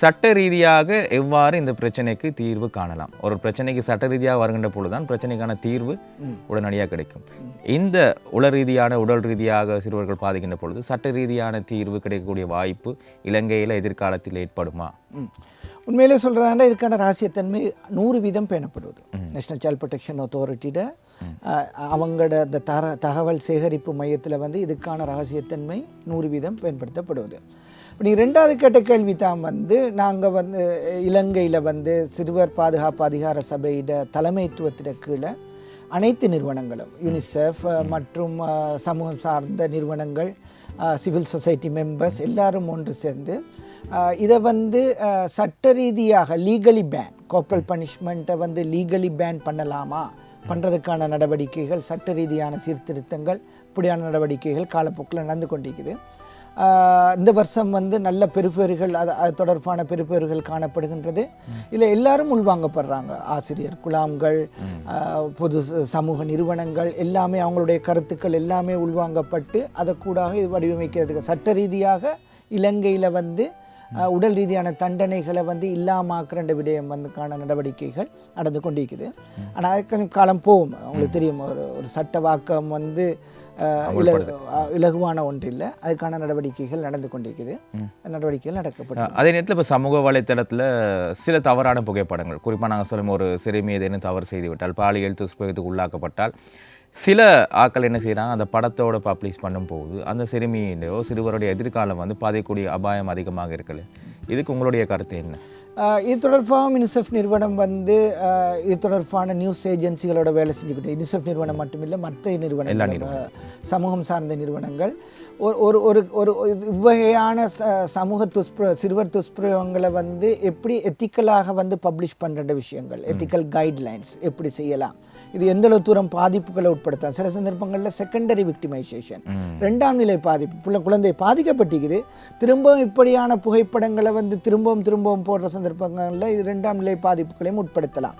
சட்ட ரீதியாக எவ்வாறு இந்த பிரச்சனைக்கு தீர்வு காணலாம்? ஒரு பிரச்சனைக்கு சட்ட ரீதியாக வருகின்ற பொழுது தான் பிரச்சனைக்கான தீர்வு உடனடியாக கிடைக்கும். இந்த உள ரீதியான உடல் ரீதியாக சிறுவர்கள் பாதிக்கின்ற பொழுது சட்ட ரீதியான தீர்வு கிடைக்கக்கூடிய வாய்ப்பு இலங்கையில் எதிர்காலத்தில் ஏற்படுமா. உண்மையிலே சொல்கிறதாண்டா இதுக்கான ரகசியத்தன்மை நூறு வீதம் பேணப்படுவது. நேஷனல் சைல்ட் ப்ரொடெக்ஷன் அத்தாரிட்டியிட அவங்களோட அந்த தர தகவல் சேகரிப்பு மையத்தில் வந்து இதுக்கான ரகசியத்தன்மை நூறு வீதம் பயன்படுத்தப்படுவது இப்போ நீங்கள் ரெண்டாவது கேட்ட கேள்வி தான் வந்து நாங்கள் வந்து இலங்கையில் வந்து சிறுவர் பாதுகாப்பு அதிகார சபையிட தலைமைத்துவத்திட கீழே அனைத்து நிறுவனங்களும் யூனிசெஃப் மற்றும் சமூகம் சார்ந்த நிறுவனங்கள் சிவில் சொசைட்டி மெம்பர்ஸ் எல்லாரும் ஒன்று சேர்ந்து இதை வந்து சட்ட ரீதியாக லீகலி பேன் கோப்ரல் பனிஷ்மெண்ட்டை வந்து லீகலி பேன் பண்ணலாமா? பண்ணுறதுக்கான நடவடிக்கைகள் சட்ட ரீதியான சீர்திருத்தங்கள் இப்படியான நடவடிக்கைகள் காலப்போக்கில் நடந்து கொண்டிருக்குது. இந்த வருஷம் வந்து நல்ல பெறுபேறுகள் அது அது தொடர்பான பெறுபேறுகள் காணப்படுகின்றது. இதில் எல்லாரும் உள்வாங்கப்படுறாங்க. ஆசிரியர் குழாம்கள் ஆஹ் பொது சமூக நிறுவனங்கள் எல்லாமே அவங்களுடைய கருத்துக்கள் எல்லாமே உள்வாங்கப்பட்டு அதை கூடாக இது வடிவமைக்கிறதுக்கு சட்ட ரீதியாக இலங்கையில் வந்து உடல் ரீதியான தண்டனைகளை வந்து இல்லாமாக்குற விடயம் வந்து காண நடவடிக்கைகள் நடந்து கொண்டிருக்குது. ஆனால் அதுக்கு காலம் போகும். உங்களுக்கு தெரியும் ஒரு ஒரு சட்ட வாக்கம் வந்து இலகுவான ஒன்று இல்லை அதுக்கான நடவடிக்கைகள் நடந்து கொண்டிருக்குது. நடவடிக்கைகள் நடக்கப்படும் அதே நேரத்தில் இப்போ சமூக வலைத்தளத்தில் சில தவறான புகைப்படங்கள் குறிப்பாக நாங்கள் சொல்லும் ஒரு சிறுமி ஏதேனும் தவறு செய்து விட்டால் பாலியல் துஷ்பிரயோகத்துக்கு உள்ளாக்கப்பட்டால் சில ஆட்கள் என்ன செய்கிறாங்க அந்த படத்தோட பப்ளிஷ் பண்ணும்போது அந்த சிறுமியிலையோ சிறுவருடைய எதிர்காலம் வந்து பாதிக்கக்கூடிய அபாயம் அதிகமாக இருக்குல்ல இதுக்கு உங்களுடைய கருத்து என்ன? இது தொடர்பாக யூனிசெஃப் நிறுவனம் வந்து இது தொடர்பான நியூஸ் ஏஜென்சிகளோட வேலை செஞ்சுக்கிட்டு யூனிசெஃப் நிறுவனம் மட்டுமில்லை மற்ற நிறுவனங்கள் சமூகம் சார்ந்த நிறுவனங்கள். ஒரு ஒரு ஒரு இவ்வகையான ச- சமூக துஷ்பிர சிறுவர் துஷ்பிரயோகங்களை வந்து எப்படி எத்திக்கலாக வந்து பப்ளிஷ் பண்ணுற விஷயங்கள் எத்திக்கல் கைட்லைன்ஸ் எப்படி செய்யலாம் இது எந்த அளவு தூரம் பாதிப்புகளை உட்படுத்தலாம் சில சந்தர்ப்பங்களில் செகண்டரி விக்டிமைசேஷன் ரெண்டாம் நிலை பாதிப்பு. புள்ள- குழந்தை பாதிக்கப்பட்டிருக்குது. திரும்பவும் இப்படியான புகைப்படங்களை வந்து திரும்பவும் திரும்பவும் போடுற சந்தர்ப்பங்களில் இது ரெண்டாம் நிலை பாதிப்புகளையும் உட்படுத்தலாம்.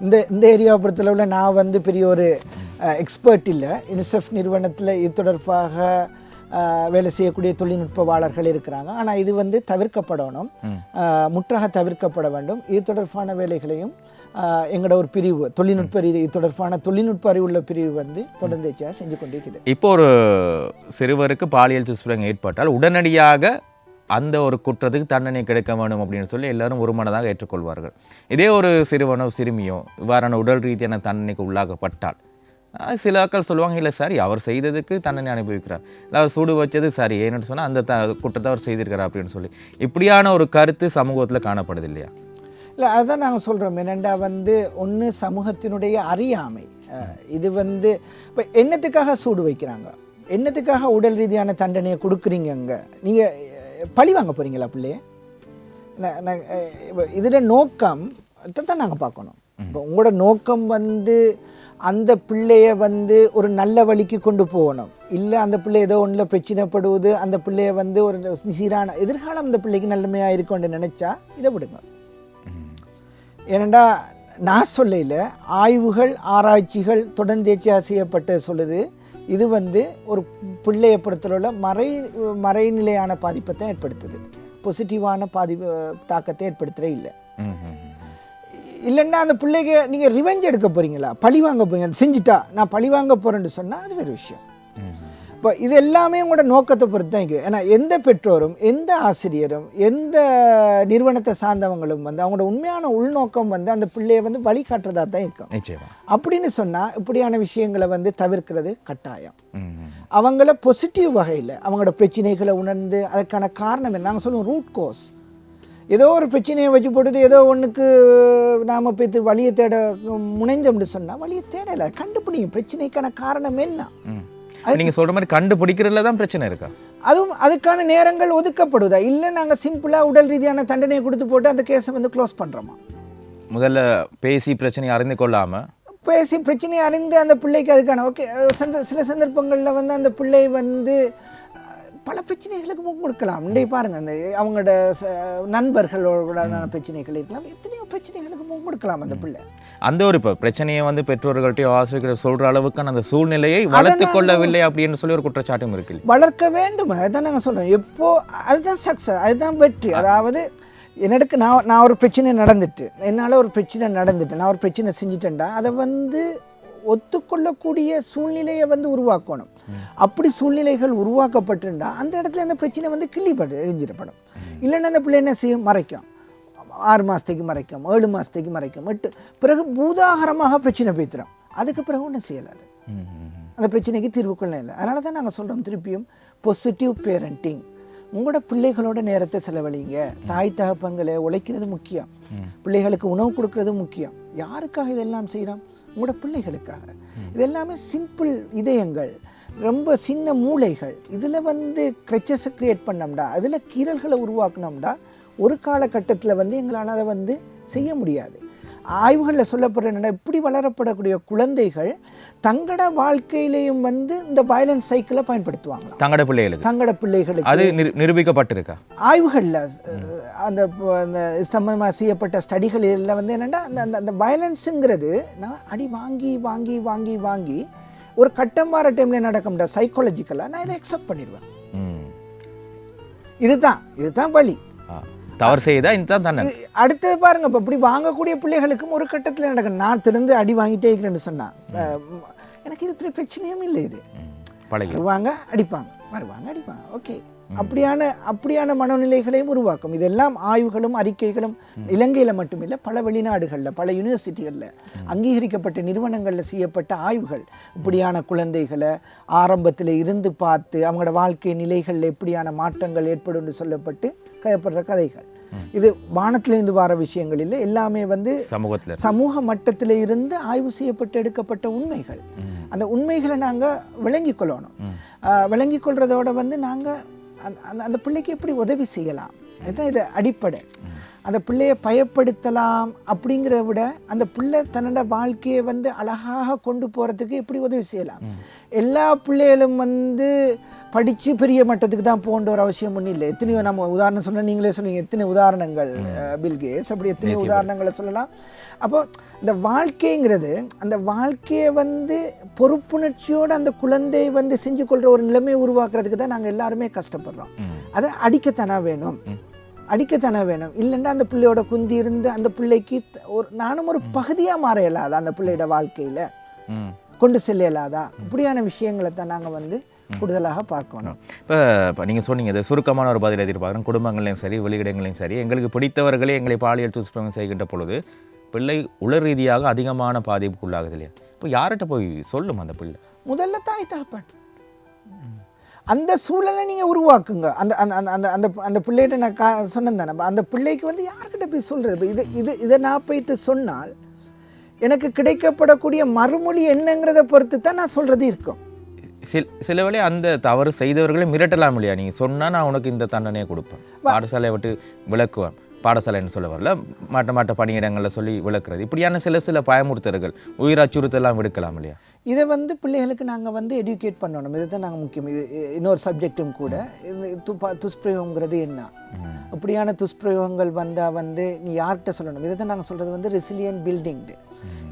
இந்த இந்த ஏரியாவை பொறுத்தளவில் நான் வந்து பெரிய ஒரு எக்ஸ்பர்ட் இல்லை. யுனிசெஃப் நிறுவனத்தில் இது தொடர்பாக வேலை செய்யக்கூடிய தொழில்நுட்பவாளர்கள் இருக்கிறாங்க. ஆனால் இது வந்து தவிர்க்கப்படணும். முற்றாக தவிர்க்கப்பட வேண்டும். இது தொடர்பான வேலைகளையும் எங்களோட ஒரு பிரிவு தொழில்நுட்ப ரீதி இது தொடர்பான தொழில்நுட்ப அறிவுள்ள பிரிவு வந்து தொடர்ந்து செஞ்சு கொண்டிருக்குது. இப்போ ஒரு சிறுவருக்கு பாலியல் துஷ்பிரயோகம் ஏற்பட்டால் உடனடியாக அந்த ஒரு குற்றத்துக்கு தண்டனை கிடைக்க வேண்டும் அப்படின்னு சொல்லி எல்லாரும் ஒருமனதாக ஏற்றுக்கொள்வார்கள். இதே ஒரு சிறுவனோ சிறுமியோ இவ்வாறான உடல் ரீதியான தண்டனைக்கு உள்ளாக்கப்பட்டால் அஹ், சில ஆட்கள் சொல்லுவாங்க இல்லை சரி அவர் செய்ததுக்கு தண்டனை அனுபவிக்கிறார். இல்லை அவர் சூடு வச்சது சரி ஏன்னு சொன்னால் அந்த த குற்றத்தை அவர் செய்திருக்கிறார் அப்படின்னு சொல்லி. இப்படியான ஒரு கருத்து சமூகத்தில் காணப்படுது இல்லையா? இல்லை அதுதான் நாங்கள் சொல்கிறோம் என்னென்னா வந்து ஒன்று சமூகத்தினுடைய அறியாமை. இது வந்து இப்போ என்னத்துக்காக சூடு வைக்கிறாங்க? என்னத்துக்காக உடல் ரீதியான தண்டனையை கொடுக்குறீங்கங்க? நீங்கள் பழி வாங்க போகிறீங்களா பிள்ளைய இதில் நோக்கம் தான் நாங்கள் பார்க்கணும். இப்போ உங்களோட நோக்கம் வந்து அந்த பிள்ளைய வந்து ஒரு நல்ல வழிக்கு கொண்டு போகணும். இல்லை அந்த பிள்ளை ஏதோ ஒன்றில் பிரச்சனைப்படுவது அந்த பிள்ளைய வந்து ஒரு சீரான எதிர்காலம் அந்த பிள்ளைக்கு நல்லமையாக இருக்கும்னு நினச்சா இதை விடுங்க. ஏனெண்டா நான் சொல்லையில் ஆய்வுகள் ஆராய்ச்சிகள் தொடர்ந்தேச்சியாக செய்யப்பட்டு சொல்லுது. இது வந்து ஒரு பிள்ளையை பொறுத்தளவுல மறை மறைநிலையான பாதிப்பை தான் ஏற்படுத்துது. பாசிட்டிவான பாதிப்பு தாக்கத்தை ஏற்படுத்துகிறே இல்லை. இல்லைன்னா அந்த பிள்ளைக்கு நீங்கள் ரிவெஞ்ச் எடுக்க போகிறீங்களா பழி வாங்க போறீங்க அது செஞ்சுட்டா நான் பழி வாங்க போகிறேன்னு சொன்னால் அது வேறு விஷயம். இப்போ இது எல்லாமே உங்களோட நோக்கத்தை பொறுத்து தான் இருக்குது ஏன்னா எந்த பெற்றோரும் எந்த ஆசிரியரும் எந்த நிறுவனத்தை சார்ந்தவங்களும் வந்து அவங்களோட உண்மையான உள்நோக்கம் வந்து அந்த பிள்ளையை வந்து வழிகாட்டுறதா தான் இருக்கும். அப்படின்னு சொன்னால் இப்படியான விஷயங்களை வந்து தவிர்க்கிறது கட்டாயம். அவங்கள பொசிட்டிவ் வகையில் அவங்களோட பிரச்சனைகளை உணர்ந்து அதுக்கான காரணம் என்ன? நாங்கள் சொல்லுவோம் ரூட் கோஸ் ஏதோ ஒரு பிரச்சனையை வச்சு போட்டுட்டு ஏதோ ஒன்றுக்கு நாம் போய் வழியை தேட முனைந்தோம்னு சொன்னால் வழியை தேடலை. கண்டுபிடிங்க. பிரச்சனைக்கான காரணம் என்ன ம். நீங்க சொல்ற மாதிரி கண்டுபிடிக்கிறதுல தான் பிரச்சனை இருக்கா? அதுவும் அதுக்கான நேரங்கள் ஒதுக்கப்படுதா? இல்லை நாங்கள் சிம்பிளாக உடல் ரீதியான தண்டனையை கொடுத்து போட்டு அந்த கேஸை வந்து க்ளோஸ் பண்ணுறோமா முதல்ல பேசி பிரச்சனையை அறிந்து கொள்ளாம? பேசி பிரச்சனையை அறிந்து அந்த பிள்ளைக்கு அதுக்கான ஓகே சந்த சில சந்தர்ப்பங்களில் வந்து அந்த பிள்ளை வந்து பல பிரச்சனைகளுக்கு முகம் கொடுக்கலாம் இன்றைய பாருங்க அந்த அவங்களோட நண்பர்களோட பிரச்சனைகள் இருக்கலாம் எத்தனையோ பிரச்சனைகளுக்கு முகம் கொடுக்கலாம் அந்த பிள்ளை. அந்த ஒரு இப்போ பிரச்சனையை வந்து பெற்றோர்கள்ட்டையோ ஆசிரியர்கள் சொல்ற அளவுக்கான அந்த சூழ்நிலையை வளர்த்து கொள்ளவில்லை அப்படின்னு சொல்லி ஒரு குற்றச்சாட்டும் இருக்கு? வளர்க்க வேண்டும். அதுதான் நாங்கள் சொல்கிறோம் எப்போ அதுதான் சக்ஸஸ் அதுதான் வெற்றி. அதாவது என்னடுக்கு நான் நான் ஒரு பிரச்சனை நடந்துட்டு என்னால் ஒரு பிரச்சனை நடந்துட்டு நான் ஒரு பிரச்சனை செஞ்சுட்டேன்டா அதை வந்து ஒத்துக்கொள்ளக்கூடிய சூழ்நிலையை வந்து உருவாக்கணும். அப்படி சூழ்நிலைகள் உருவாக்கப்பட்டிருந்தா அந்த இடத்துல அந்த பிரச்சனை வந்து கிள்ளிப்பட்டு எரிஞ்சிடப்படும். இல்லைன்னா அந்த பிள்ளை என்ன செய்யும்? மறைக்கும். ஆறு மாதத்துக்கு மறைக்கும் ஏழு மாதத்துக்கு மறைக்கும் எட்டு. பிறகு பூதாகரமாக பிரச்சனை பேத்துறோம் அதுக்கு பிறகு ஒன்றும் செய்யலாது. அந்த பிரச்சனைக்கு தீர்வு கொள்ள இல்லை அதனால தான் நாங்கள் சொல்கிறோம் திருப்பியும் பொசிட்டிவ் பேரண்டிங் உங்களோட பிள்ளைகளோட நேரத்தை செலவழிங்க. தாய் தகப்பங்களை உழைக்கிறது முக்கியம். பிள்ளைகளுக்கு உணவு கொடுக்கறது முக்கியம். யாருக்காக இதெல்லாம் செய்கிறோம் உங்களோட பிள்ளைகளுக்காக. இது எல்லாமே சிம்பிள் இதயங்கள் ரொம்ப சின்ன மூளைகள். இதில் வந்து கிரச்சஸை க்ரியேட் பண்ணோம்டா அதில் கீறல்களை உருவாக்கினோம்டா ஒரு காலகட்டத்தில் வந்து எங்களால் அதை வந்து செய்ய முடியாது. ஆய்வுகளில் சொல்லப்படுற என்னன்னா இப்படி வளரப்படக்கூடிய குழந்தைகள் தங்களோட வாழ்க்கையிலையும் வந்து இந்த வயலன்ஸ் சைக்கிளை பயன்படுத்துவாங்களாம். தங்கட பிள்ளைகளுக்கு. தங்களோட பிள்ளைகளுக்கு. அது நிரு- நிரூபிக்கப்பட்டிருக்கா? ஆய்வுகளில் அந்த அந்த சம்பந்தமாக செய்யப்பட்ட ஸ்டடிகளில் வந்து என்னென்னா அந்த அந்த வயலன்ஸுங்கிறது நான் அடி வாங்கி வாங்கி வாங்கி வாங்கி ஒரு கட்டம் வார டைமில் நடக்கும்டா சைக்காலஜிக்கலாக நான் இதை அக்செப்ட் பண்ணிடுவேன். இதுதான் இதுதான் வழி. தவறு செய்தா இந்த தானே அடுத்தது பாருங்க இப்போ இப்படி வாங்கக்கூடிய பிள்ளைகளுக்கும் ஒரு கட்டத்தில் நடக்கும். நான் திறந்து அடி வாங்கிட்டே இருக்கிறேன்னு சொன்னா அஹ், ம், எனக்கு இது பிரச்சனையும் இல்லை இது. பழகி வருவாங்க அடிப்பாங்க வருவாங்க அடிப்பாங்க. ஓகே. அப்படியான அப்படியான மனநிலைகளையும் உருவாக்கும். இதெல்லாம் ஆய்வுகளும் அறிக்கைகளும் இலங்கையில் மட்டுமில்லை பல வெளிநாடுகளில் பல யூனிவர்சிட்டிகளில் அங்கீகரிக்கப்பட்ட நிறுவனங்களில் செய்யப்பட்ட ஆய்வுகள். இப்படியான குழந்தைகளை ஆரம்பத்தில் இருந்து பார்த்து அவங்களோட வாழ்க்கை நிலைகளில் எப்படியான மாற்றங்கள் ஏற்படும் சொல்லப்பட்டு கயப்படுற கதைகள். இது வானத்திலிருந்து வர விஷயங்கள் இல்லை எல்லாமே வந்து சமூகத்துல சமூக மட்டத்தில் இருந்து ஆய்வு செய்யப்பட்டு எடுக்கப்பட்ட உண்மைகள். அந்த உண்மைகளை நாங்கள் விளங்கிக் கொள்ளணும். ஆஹ் விளங்கிக் கொள்றதோட வந்து நாங்கள் அந்த அந்த பிள்ளைக்கு எப்படி உதவி செய்யலாம்? இதுதான் இது அடிப்படை. அந்த பிள்ளையை பயப்படுத்தலாம் அப்படிங்கிறத விட அந்த பிள்ளை தன்னோட வாழ்க்கையை வந்து அழகாக கொண்டு போகிறதுக்கு எப்படி உதவி செய்யலாம்? எல்லா பிள்ளைகளும் வந்து படித்து பெரிய மட்டத்துக்கு தான் போன்ற ஒரு அவசியம் ஒன்றும் இல்லை. எத்தனையோ நம்ம உதாரணம் சொன்ன நீங்களே சொன்னீங்க எத்தனை உதாரணங்கள் பில்கேட்ஸ் அப்படி எத்தனையோ உதாரணங்களை சொல்லலாம். அப்போ இந்த வாழ்க்கைங்கிறது அந்த வாழ்க்கையை வந்து பொறுப்புணர்ச்சியோடு அந்த குழந்தை வந்து செஞ்சு கொள்கிற ஒரு நிலைமையை உருவாக்குறதுக்கு தான் நாங்கள் எல்லாருமே கஷ்டப்படுறோம். அதை அடிக்கத்தானா வேணும். அடிக்கத்தானே வேணும். இல்லைன்னா அந்த பிள்ளையோட குந்தி இருந்து அந்த பிள்ளைக்கு ஒரு நானும் ஒரு பகுதியாக மாற இயலாதா அந்த பிள்ளையோட வாழ்க்கையில். கொண்டு செல்ல இயலாதா இப்படியான விஷயங்களை தான் நாங்கள் வந்து கூடுதலாக பார்க்கணும். இப்போ இப்போ நீங்கள் சொன்னீங்க இது சுருக்கமான ஒரு பதில் எதிர்பார்க்குறோம். குடும்பங்களையும் சரி வெளியிடங்களையும் சரி எங்களுக்கு பிடித்தவர்களே எங்களை பாலியல் துஷ்பிரயோகம் செய்கின்ற பொழுது பிள்ளை உள ரீதியாக அதிகமான பாதிப்புக்குள்ளாகுது இல்லையா? இப்போ யார்கிட்ட போய் சொல்லும் அந்த பிள்ளை? முதல்ல தாய் தகப்பன். அந்த சூழலை நீங்கள் உருவாக்குங்க. அந்த அந்த அந்த அந்த அந்த அந்த பிள்ளைகிட்ட நான் கா சொன்னேன் தானே. அந்த பிள்ளைக்கு வந்து யார்கிட்ட போய் சொல்கிறது இது இது இதை நான் போயிட்டு சொன்னால் எனக்கு கிடைக்கப்படக்கூடிய மறுமொழி என்னங்கிறத பொறுத்து தான் நான் சொல்கிறது இருக்கும். சில சில வேளை அந்த தவறு செய்தவர்களை மிரட்டலாம் இல்லையா? நீங்கள் சொன்னால் நான் உனக்கு இந்த தண்டனையை கொடுப்பேன். பாடசாலையை விட்டு விளக்குவேன் பாடசாலைன்னு சொல்ல வரல. மாட்ட மாட்ட பணியிடங்களில் சொல்லி விளக்குறது. இப்படியான சில சில பயமுறுத்தல்கள் உயிர் அச்சுறுத்தலாம் விடுக்கலாம் இல்லையா? இதை வந்து பிள்ளைகளுக்கு நாங்கள் வந்து எடியூகேட் பண்ணணும். இது தான் நாங்கள் முக்கியம். இது இன்னொரு சப்ஜெக்டும் கூட. இது துப்பா துஷ்பிரயோகங்கிறது என்ன? அப்படியான துஷ்பிரயோகங்கள் வந்தால் வந்து நீ யார்கிட்ட சொல்லணும்? இதை தான் நாங்கள் சொல்கிறது வந்து ரெசிலியன் பில்டிங்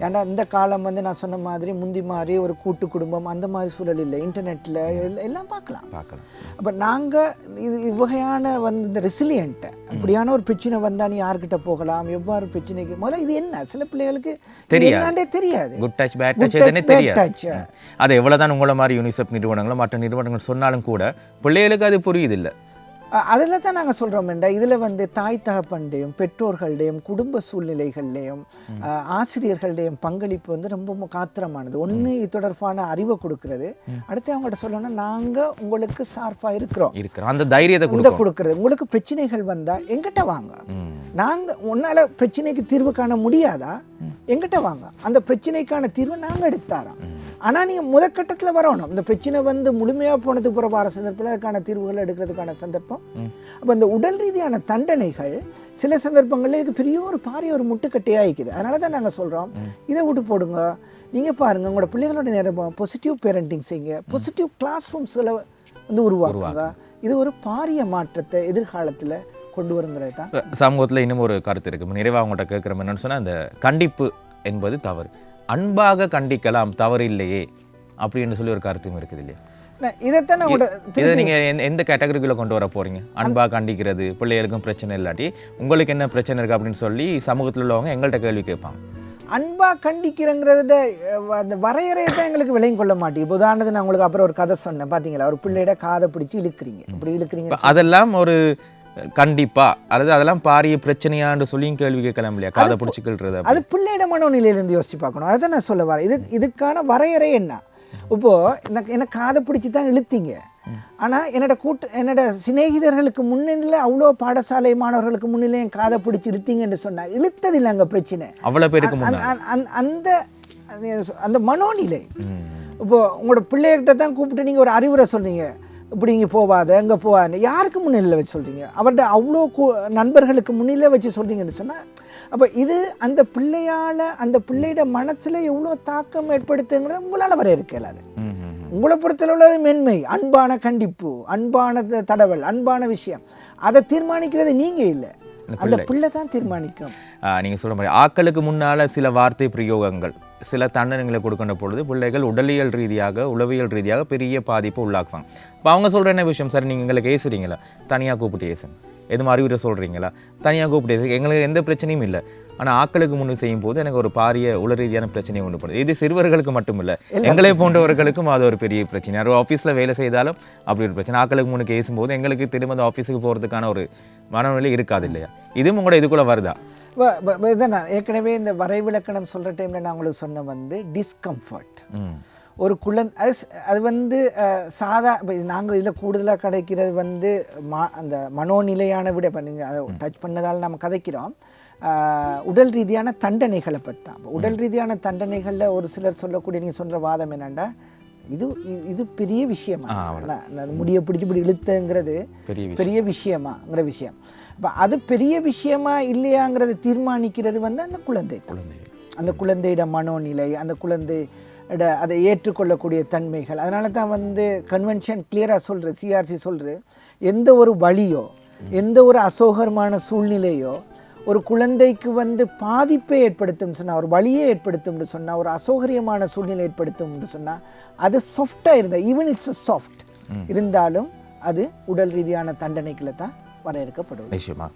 ஏன்னா இந்த காலம் வந்து நான் சொன்ன மாதிரி முந்தி மாதிரி ஒரு கூட்டு குடும்பம் அந்த மாதிரி சூழல் இல்லை. இன்டர்நெட்டில் எல்லாம் பார்க்கலாம். பார்க்கலாம். அப்போ நாங்கள் இது இவ்வகையான வந்து இந்த ரெசிலியண்ட்டை அப்படியான ஒரு பிரச்சனை வந்தால் நீ யார்கிட்ட போகலாம்? எவ்வாறு பிரச்சனைக்கு முதல்ல இது என்ன? சில பிள்ளைகளுக்கு தெரியாது. தெரியாது. குட் டச் பேட் அது உங்களை மாதிரி யூனிசெஃப் நிறுவனங்களும் மற்ற நிறுவனங்கள் சொன்னாலும் கூட பிள்ளைகளுக்கு அது புரியுது இல்லை அதில் தான் நாங்கள் சொல்கிறோம்டா இதில் வந்து தாய் தகப்பண்டையும் பெற்றோர்களுடையும் குடும்ப சூழ்நிலைகள்லையும் ஆசிரியர்களுடையும் பங்களிப்பு வந்து ரொம்ப காத்திரமானது. ஒன்று இது தொடர்பான அறிவை கொடுக்கறது. அடுத்து அவங்கள்ட்ட சொல்லணும்னா நாங்கள் உங்களுக்கு சார்பாக இருக்கிறோம். இருக்கிறோம். அந்த தைரியத்தை இந்த கொடுக்கும் கொடுக்கறது. உங்களுக்கு பிரச்சனைகள் வந்தால் எங்கிட்ட வாங்க. நாங்கள் உன்னால் பிரச்சனைக்கு தீர்வு காண முடியாதா? எங்கிட்ட வாங்க. அந்த பிரச்சனைக்கான தீர்வை நாங்கள் எடுத்தாரோம். ஆனால் நீங்கள் முதற்கட்டத்தில் வரணும். இந்த பிரச்சனை வந்து முழுமையாக போனதுக்கு பிறகு வர சந்தர்ப்பத்தில் அதுக்கான தீர்வுகளை எடுக்கிறதுக்கான சந்தர்ப்பம். அப்போ இந்த உடல் ரீதியான தண்டனைகள் சில சந்தர்ப்பங்களில் இதுக்கு பெரிய ஒரு பாரிய ஒரு முட்டுக்கட்டையாக இருக்குது அதனால தான் நாங்கள் சொல்கிறோம் இதை விட்டு போடுங்க. நீங்கள் பாருங்கள் உங்களோட பிள்ளைகளோட நேரம் பாசிட்டிவ் பேரண்டிங் செய்யுங்க. பாசிட்டிவ் கிளாஸ் ரூம்ஸில் வந்து உருவாக்குங்க. இது ஒரு பாரிய மாற்றத்தை எதிர்காலத்தில் கொண்டு வருங்கிறது தான். சமூகத்துல இன்னும் ஒரு கருத்து இருக்கு. நிறைவாக அவங்கள்ட்ட கேட்குறோம். என்னன்னு சொன்னா அந்த கண்டிப்பு என்பது தவறு. அன்பாக கண்டிக்கலாம் தவறு இல்லையே அப்படின்னு சொல்லி ஒரு கருத்தும் இருக்குது இல்லையா? இதைத்தான் இதை நீங்க எந்த- கேட்டகரிக்குள்ள கொண்டு வர போறீங்க? அன்பா கண்டிக்கிறது பிள்ளைகளுக்கும் பிரச்சனை இல்லாட்டி உங்களுக்கு என்ன பிரச்சனை இருக்கு அப்படின்னு சொல்லி சமூகத்துல உள்ளவங்க எங்கள்கிட்ட கேள்வி கேட்பாங்க. அன்பா கண்டிக்கிறங்கிறத அந்த வரையறையை தான் எங்களுக்கு விலையும் கொள்ள மாட்டேங்குது. இப்போ உதாரணத்துக்கு நான் உங்களுக்கு அப்புறம் ஒரு கதை சொன்னேன். பார்த்தீங்களா ஒரு பிள்ளையோட காதை பிடிச்சி இழுக்கிறீங்க. இப்படி இழுக்கிறீங்க அதெல்லாம் ஒரு கண்டிப்பா. அல்லது அதெல்லாம் பாரிய பிரச்சனையான்னு சொல்லியும் கேள்வி கேட்கலாம் இல்லையா? காதை பிடிச்சிக்கிறது அது பிள்ளையோட மனோநிலையிலேருந்து யோசிச்சு பார்க்கணும். அதை நான் சொல்ல வரேன். இது இதுக்கான வரையறை என்ன? இப்போ எனக்கு எனக்கு காதை பிடிச்சி தான் இழுத்தீங்க. ஆனால் என்னோட கூட்டு என்னோட சிநேகிதர்களுக்கு முன்னிலையில் அவ்வளோ பாடசாலை மாணவர்களுக்கு முன்னிலை என் காதை பிடிச்சி இழுத்தீங்கன்னு சொன்னா இழுத்ததில்லை அங்கே பிரச்சனை. அவ்வளவு பேருக்கு அந்த- அந்த- மனோநிலை. ம். இப்போ உங்களோட பிள்ளைகிட்ட தான் கூப்பிட்டு நீங்கள் ஒரு அறிவுரை சொல்றீங்க. இப்படி இங்கே போவாத அங்கே போவாத யாருக்கு முன்னிலையில் வச்சு சொல்கிறீங்க அவர்கிட்ட அவ்வளோ நண்பர்களுக்கு முன்னிலை வச்சு சொல்கிறீங்கன்னு சொன்னால் அப்போ இது அந்த பிள்ளையால் அந்த பிள்ளையோட மனசில் எவ்வளோ தாக்கம் ஏற்படுத்துங்கிறத உங்களால் வரையறுக்க இயலாது. உங்களை பொறுத்தளவுல மென்மை அன்பான கண்டிப்பு அன்பான தடவல் அன்பான விஷயம். அதை தீர்மானிக்கிறது நீங்கள் இல்லை. அந்த பிள்ளை. தான் தீர்மானிக்கும். ஆஹ் நீங்க சொல்ற மாதிரி ஆக்களுக்கு முன்னால சில வார்த்தை பிரயோகங்கள் சில தண்டனைகளை கொடுக்கின்ற பொழுது பிள்ளைகள் உடலியல் ரீதியாக உளவியல் ரீதியாக பெரிய பாதிப்பு உள்ளாக்குவாங்க. இப்போ அவங்க சொல்ற என்ன விஷயம்? சார் நீங்க எங்களுக்கு ஏசுறீங்களா தனியா கூப்பிட்டு ஏசுங்க எதுவும் அறிவுரை சொல்றீங்களா? தனியா கூப்பிட்டு எங்களுக்கு எந்த பிரச்சனையும் இல்லை. ஆனா ஆக்களுக்கு முன்னு செய்யும் போது எனக்கு ஒரு பாரிய உள ரீதியான பிரச்சனையை உண்டு பண்ணுது இது சிறுவர்களுக்கு மட்டும் இல்லை எங்களை போன்றவர்களுக்கும் அது ஒரு பெரிய பிரச்சனை. ஒரு ஆஃபீஸில் வேலை செய்தாலும் அப்படி ஒரு பிரச்சனை. ஆக்களுக்கு முன்னுக்கு ஏசும்போது எங்களுக்கு திரும்ப அந்த ஆஃபீஸுக்கு போகிறதுக்கான ஒரு மனநிலை இருக்காது இல்லையா? இதுவும் உங்களோட இதுக்குள்ள வருதா? இதை நான் ஏற்கனவே இந்த வரைவிலக்கணம் சொல்கிற டைமில் நான் உங்களுக்கு சொன்ன வந்து டிஸ்கம்ஃபர்ட் ம். ஒரு குழந்தை அது அது வந்து சாதா இப்போ நாங்கள் இதில் கூடுதலாக கிடைக்கிறது வந்து மா அந்த மனோநிலையான விட இப்போ நீங்கள் அதை டச் பண்ணதால் நம்ம கதைக்கிறோம். உடல் ரீதியான தண்டனைகளை பற்றி தான். உடல் ரீதியான தண்டனைகளில் ஒரு சிலர் சொல்லக்கூடிய நீங்கள் சொல்கிற வாதம் என்னென்னா இது இது பெரிய விஷயமா? அந்த முடியை பிடிச்சி இப்படி இழுத்தங்கிறது பெரிய விஷயம். பெரிய விஷயமாங்கிற விஷயம். இப்போ அது பெரிய விஷயமா இல்லையாங்கிறத தீர்மானிக்கிறது வந்து அந்த குழந்தை அந்த குழந்தையிட மனோநிலை அந்த குழந்தையிட அதை ஏற்றுக்கொள்ளக்கூடிய தன்மைகள். அதனால தான் வந்து கன்வென்ஷன் கிளியராக சொல்கிற சிஆர்சி சொல்கிற எந்த ஒரு வழியோ எந்த ஒரு அசோகரமான சூழ்நிலையோ ஒரு குழந்தைக்கு வந்து பாதிப்பை ஏற்படுத்தும் சொன்னால் ஒரு வழியை ஏற்படுத்தும்னு சொன்னால் ஒரு அசௌகரியமான சூழ்நிலை ஏற்படுத்தும்னு சொன்னால் அது சாஃப்டாக இருந்தால் ஈவன் இட்ஸ் சாஃப்ட் இருந்தாலும் அது உடல் ரீதியான தண்டனைகளை தான் வரையறுக்கப்படுவது. நிச்சயமா.